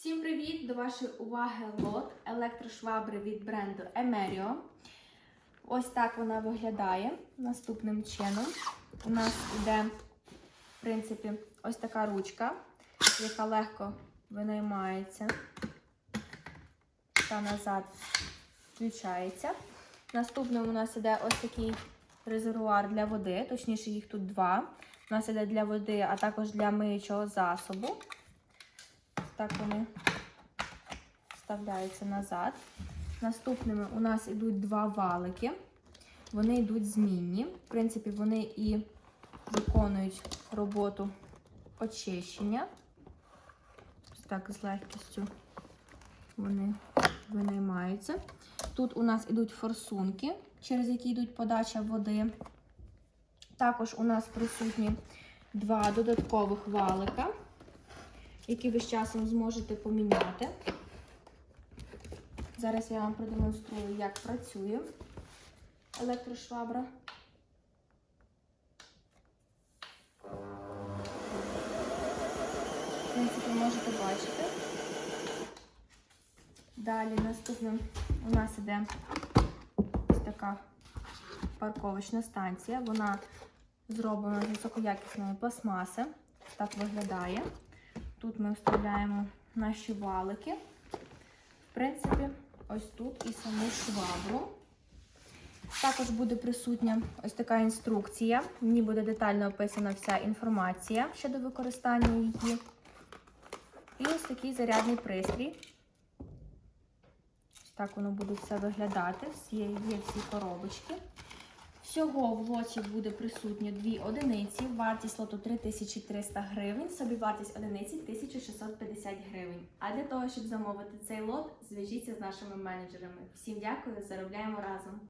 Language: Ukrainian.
Всім привіт! До вашої уваги лот електрошвабри від бренду Emerio. Ось так вона виглядає наступним чином. У нас йде, в принципі, ось така ручка, яка легко винаймається та назад включається. Наступним у нас іде ось такий резервуар для води, точніше, їх тут два. У нас іде для води, а також для миючого засобу. Так вони вставляються назад. Наступними у нас йдуть два валики. Вони йдуть змінні. В принципі, вони і виконують роботу очищення. Ось так з легкістю вони винаймаються. Тут у нас йдуть форсунки, через які йдуть подача води. Також у нас присутні два додаткових валика, які ви з часом зможете поміняти. Зараз я вам продемонструю, як працює електрошвабра. В принципі, можете бачити. Далі наступним у нас іде ось така парковочна станція. Вона зроблена з високоякісної пластмаси. Так виглядає. Тут ми вставляємо наші валики. В принципі, ось тут і саму швабру. Також буде присутня ось така інструкція. Ній буде детально описана вся інформація щодо використання її. І ось такий зарядний пристрій. Ось так воно буде все виглядати. Є всі коробочки. Всього в лоті буде присутньо дві одиниці. Вартість лоту 3300 гривень, собівартість одиниці 1650 гривень. А для того, щоб замовити цей лот, зв'яжіться з нашими менеджерами. Всім дякую, заробляємо разом!